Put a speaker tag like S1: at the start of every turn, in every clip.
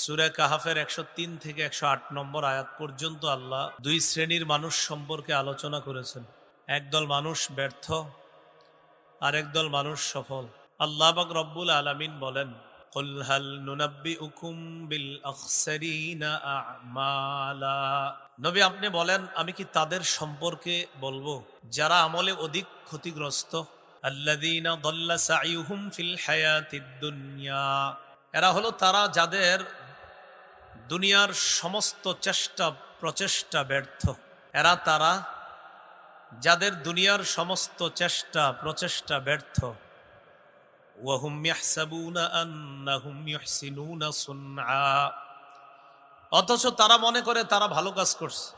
S1: সুরা কাহাফের একশো তিন থেকে একশো আট নম্বর আয়াত পর্যন্ত আল্লাহ দুই শ্রেণির মানুষ সম্পর্কে আলোচনা করেছেন। একদল মানুষ ব্যর্থ আর একদল মানুষ সফল। আল্লাহ বাক রব্বুল আলমিন বলেন নবী আপনি বলেন, আমি কি তাদের সম্পর্কে বলব? যারা আমলে অধিক ক্ষতিগ্রস্ত। আল্লাদিনা ফিল হায়াতিদ এরা হলো তারা যাদের দুনিয়ার সমস্ত চেষ্টা, প্রচেষ্টা ব্যর্থ। এরা তারা যাদের দুনিয়ার সমস্ত চেষ্টা, প্রচেষ্টা ব্যর্থ। অথচ তারা মনে করে তারা ভালো কাজ করছে।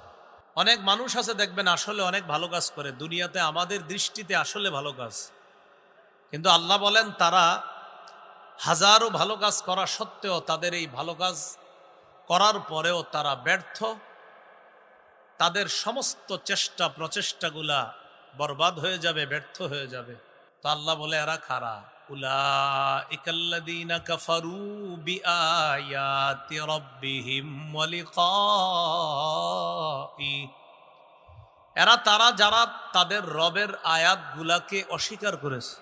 S1: অনেক মানুষ আছে দেখবেন আসলে অনেক ভালো কাজ করে। দুনিয়াতে আমাদের দৃষ্টিতে আসলে ভালো কাজ। কিন্তু আল্লাহ বলেন, তারা হাজারো ভালো কাজ করা সত্ত্বেও তাদের এই ভালো কাজ করার পরেও তারা ব্যর্থ। তাদের সমস্ত চেষ্টা, প্রচেষ্টাগুলা বরবাদ হয়ে যাবে, ব্যর্থ হয়ে যাবে। তো আল্লাহ বলে, এরা খারা কাফারু এরা তারা যারা তাদের রবের আয়াতগুলাকে অস্বীকার করেছে।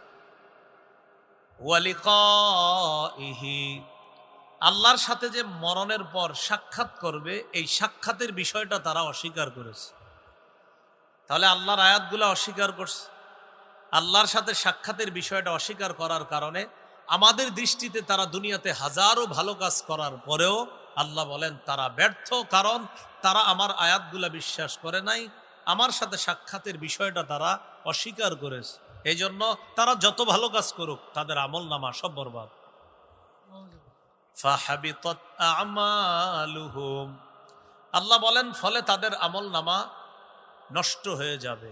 S1: আল্লাহর সাথে যে মরণের পর সাক্ষাৎ করবে, এই সাক্ষাতের বিষয়টা তারা অস্বীকার করেছে। তাহলে আল্লাহর আয়াতগুলো অস্বীকার করছে। আল্লাহর সাথে সাক্ষাতের বিষয়টা অস্বীকার করার কারণে আমাদের দৃষ্টিতে তারা দুনিয়াতে হাজারো ভালো কাজ করার পরেও আল্লাহ বলেন, তারা ব্যর্থ, কারণ তারা আমার আয়াতগুলা বিশ্বাস করে নাই। আমার সাথে সাক্ষাতের বিষয়টা তারা অস্বীকার করেছে। এই জন্য তারা যত ভালো কাজ করুক, তাদের আমল নামা সব বরবাদ। আল্লাহ বলেন, ফলে তাদের আমল নামা নষ্ট হয়ে যাবে।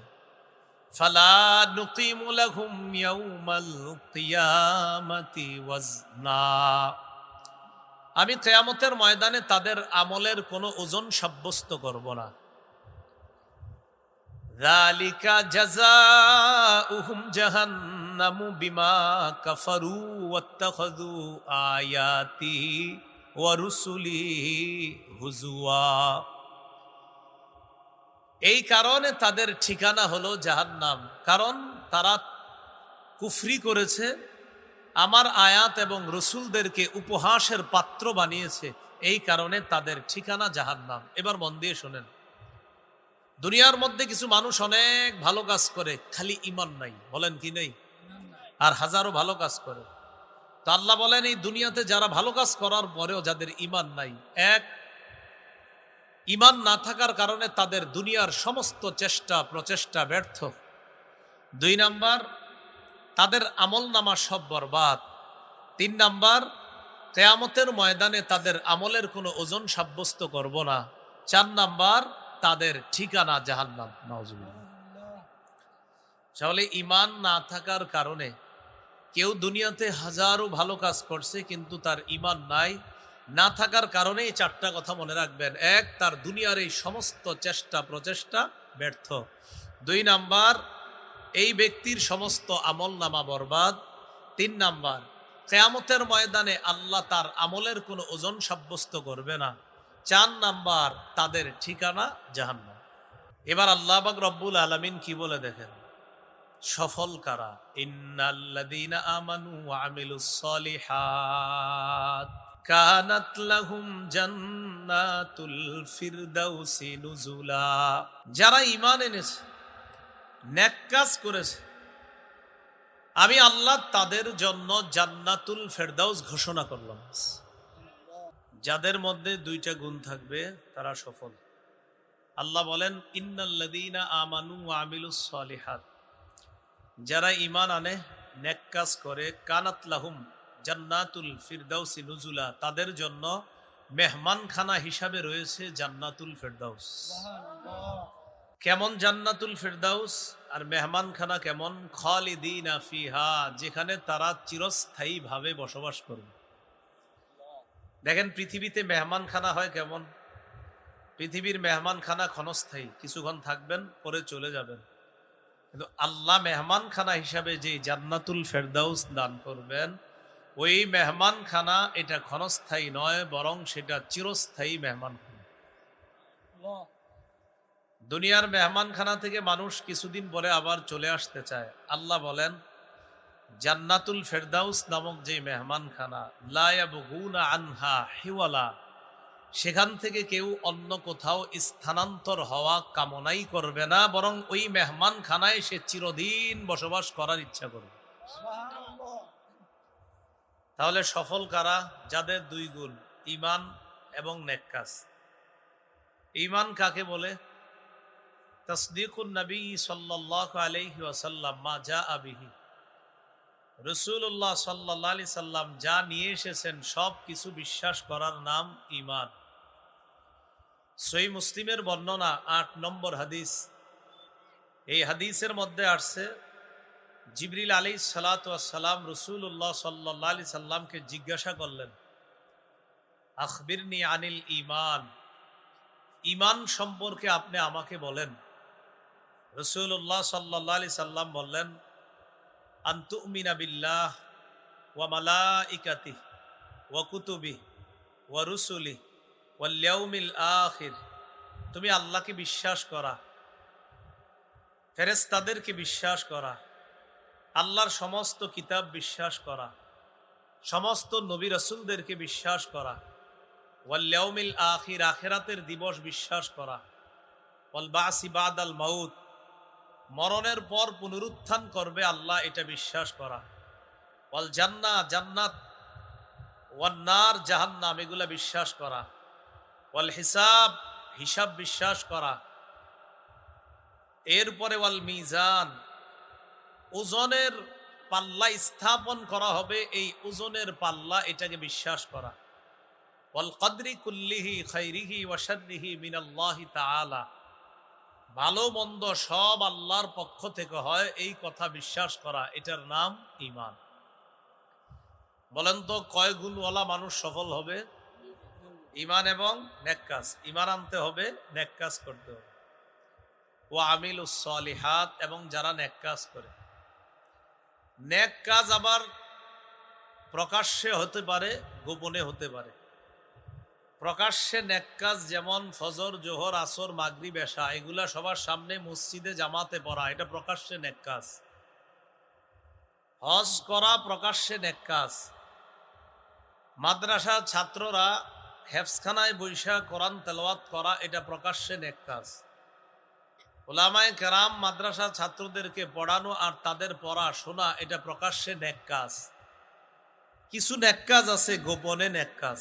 S1: আমি কেয়ামতের ময়দানে তাদের আমলের কোনো ওজন সাব্যস্ত করব না। জালিকা জাজা উহুম জাহান্ন আলামু বিমা কাফারু ওয়াত্তাখাযু আয়াতি ওয়া রুসুলি হুজুয়া এই কারণে তাদের ঠিকানা হলো জাহান্নাম। কারণ তারা কুফরি করেছে, আমার আয়াত এবং রসুলদেরকে উপহাসের পাত্র বানিয়েছে, এই কারণে তাদের ঠিকানা জাহান্নাম। এবার মন দিয়ে শোনেন। দুনিয়ার মধ্যে কিছু মানুষ অনেক ভালো কাজ করে, খালি ইমান নাই। বলেন কি নেই? আর হাজারো ভালো কাজ করে। তো আল্লাহ বলেন, এই দুনিয়াতে যারা ভালো কাজ করার পরেও যাদের ইমান নাই, এক ইমান না থাকার কারণে তাদের দুনিয়ার সমস্ত চেষ্টা, প্রচেষ্টা ব্যর্থ। দুই নাম্বার, তাদের আমল নামা সব বরবাদ। তিন নাম্বার, কেয়ামতের ময়দানে তাদের আমলের কোনো ওজন সাব্যস্ত করব না। চার নাম্বার, তাদের ঠিকানা জাহান্নাম। তাহলে ইমান না থাকার কারণে কেউ দুনিয়াতে হাজারো ভালো কাজ করছে, কিন্তু তার ইমান নাই। না থাকার কারণে এই চারটা কথা মনে রাখবেন। এক, তার দুনিয়ার এই সমস্ত চেষ্টা প্রচেষ্টা ব্যর্থ। দুই নাম্বার, এই ব্যক্তির সমস্ত আমল নামা বরবাদ। তিন নাম্বার, কেয়ামতের ময়দানে আল্লাহ তার আমলের কোনো ওজন সাব্যস্ত করবে না। চার নাম্বার, তাদের ঠিকানা জাহান্ন এবার আল্লাহ বাক রব্বুল আলমিন কি বলে দেখেন? সফল কারা? আমানু জান্নাতুল ফিরদাউসি নুজুলা। যারা ঈমান এনেছে কাজ করেছে, আমি আল্লাহ তাদের জন্য জান্নাতুল ফেরদাউস ঘোষণা করলাম। যাদের মধ্যে দুইটা গুণ থাকবে, তারা সফল। আল্লাহ বলেন ইন্নাল্লাদিনা আমানু আমিলুস সলিহাত। যারা ইমান আনে, নেক করে, কানাত লাহুম জান্নাতুল ফিরদাউসি নুজুলা, তাদের জন্য মেহমানখানা হিসাবে রয়েছে জান্নাতুল ফেরদাউস। কেমন জান্নাতুল ফেরদাউস আর মেহমানখানা কেমন? খালিদিনা ফিহা, যেখানে তারা চিরস্থায়ীভাবে বসবাস করবে। দেখেন, পৃথিবীতে মেহমানখানা হয় কেমন? পৃথিবীর মেহমানখানা ক্ষণস্থায়ী, কিছুক্ষণ থাকবেন, পরে চলে যাবেন। কিন্তু আল্লাহ মেহমানখানা হিসাবে যে জান্নাতুল ফেরদাউস দান করবেন, ওই মেহমানখানা এটা ক্ষণস্থায়ী নয়, বরং সেটা চিরস্থায়ী মেহমানখানা দুনিয়ার মেহমানখানা থেকে মানুষ কিছুদিন পরে আবার চলে আসতে চায়। আল্লাহ বলেন, জান্নাতুল ফেরদাউস নামক যে মেহমানখানা লায়াবগুনা আনহা হিওয়ালা সেখান থেকে কেউ অন্য কোথাও স্থানান্তর হওয়া কামনাই করবে না, বরং ওই মেহমান খানায় সে চিরদিন বসবাস করার ইচ্ছা করবে। তাহলে সফল কারা? যাদের দুই গুণ ইমান এবং নেককাস। ইমান কাকে বলে? তসদিকুন নবী আলাইহি ওয়াসাল্লাম, মা যা আবিহি রসুল্লাহ সাল্লাহ আলি সাল্লাম যা নিয়ে এসেছেন, সব কিছু বিশ্বাস করার নাম ইমান সই মুসলিমের বর্ণনা আট নম্বর হাদিস। এই হাদিসের মধ্যে আসছে, জিবরিল আলী সালাতাম রসুল্লাহ সাল্লাহ আলি সাল্লামকে জিজ্ঞাসা করলেন, আখবিরনি আনিল ইমান ইমান সম্পর্কে আপনি আমাকে বলেন। রসুল্লাহ সাল্লাহ আলি সাল্লাম বললেন বিল্লাহ ওয়া মালাইকাতি ওয়া কুতুবি ওয়া রুসুলি ওয়াল্যাউমিল আখির, তুমি আল্লাহকে বিশ্বাস করা ফেরেস্তাদেরকে বিশ্বাস করা, আল্লাহর সমস্ত কিতাব বিশ্বাস করা, সমস্ত নবী রসুলদেরকে বিশ্বাস করা ওয়াল্যাউমিল আখির, আখেরাতের দিবস বিশ্বাস করা, ওয়াল বাসি বাদ আল মাউত, মরণের পর পুনরুত্থান করবে আল্লাহ এটা বিশ্বাস করা, ওয়াল জান্না জান্নাত ওয়ান্নার জাহান্নাম, এগুলা বিশ্বাস করা। ওয়াল হিসাব হিসাব বিশ্বাস করা। এরপরে ওয়াল মিজান, ওজনের পাল্লা স্থাপন করা হবে, এই ওজনের পাল্লা এটাকে বিশ্বাস করা। ওয়াল কদরি কুল্লিহি খাইরিহি ওয়াশারিহি মিনাল্লাহি তাআলা। ভালো মন্দ সব আল্লাহর পক্ষ থেকে হয়, এই কথা বিশ্বাস করা, এটার নাম ইমান বলেন তো কয় গুণওয়ালা মানুষ সফল হবে? ইমান এবং নেককাস। ইমান আনতে হবে, নেককাস করতে হবে। ও আমিল উসলিহাত এবং যারা নেককাস করে। নেক কাজ আবার প্রকাশ্যে হতে পারে, গোপনে হতে পারে। প্রকাশ্যে নেককাজ যেমন ফজর, জোহর, আসর মাগরি বেশা এগুলা সবার সামনে মসজিদে, জামাতে পড়া, এটা প্রকাশ্যে নেককাজ হজ করা প্রকাশ্যে নেককাজ মাদ্রাসার ছাত্ররা হেফসখানায় বৈশা কোরআন তেলাওয়াত করা এটা প্রকাশ্যে নেককাজ ওলামায় কেরাম মাদ্রাসা ছাত্রদেরকে পড়ানো আর তাদের পড়া শোনা এটা প্রকাশ্যে নেককাজ কিছু নেক কাজ আছে গোপনে নেককাজ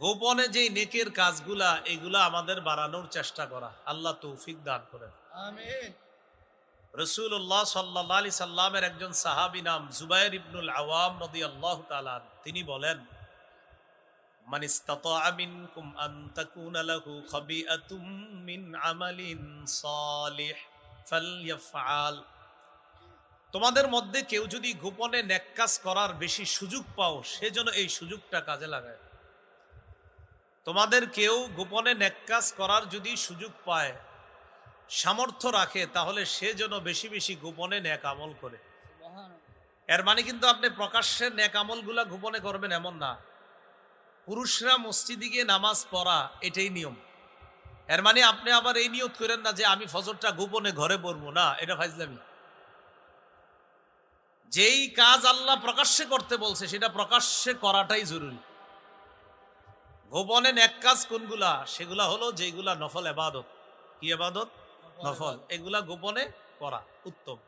S1: গোপনে যেই নেকের কাজগুলা এগুলা আমাদের বাড়ানোর চেষ্টা করা। আল্লাহ তৌফিক দান করেন। রসুল্লাহ সাল্লাহ আলি সাল্লামের একজন সাহাবি নাম জুবাইর ইবনুল আওয়াম নদী আল্লাহ তালান তিনি বলেন من استطاع منكم أن تكون له خبيئة من عمل صالح فليفعل তোমাদের মধ্যে কেউ যদি গোপনে নেককাজ করার বেশি সুযোগ পাও সেজন্য এই সুযোগটা কাজে লাগায় তোমাদের কেউ গোপনে নেককাজ করার যদি সুযোগ পায় সামর্থ্য রাখে তাহলে সে যেন বেশি বেশি গোপনে ন্যাক আমল করে
S2: সুবহানাল্লাহ
S1: এর মানে কিন্তু আপনি প্রকাশ্যে ন্যাক আমলগুলা গোপনে করবেন এমন না পুরুষরা মসজিদে গিয়ে নামাজ পড়া, এটাই নিয়ম। এর মানে আপনি আবার এই নিয়ত করেন না যে আমি ফজরটা গোপনে ঘরে পড়ব। না, এটা ফাইজলামি যেই কাজ আল্লাহ প্রকাশ্যে করতে বলছে, সেটা প্রকাশ্যে করাটাই জরুরি। গোপনে ন্যাক কাজ কোনগুলা? সেগুলা হলো যেগুলা নফল, এবাদত। কি এবাদত? নফল। এগুলা গোপনে করা, উত্তম।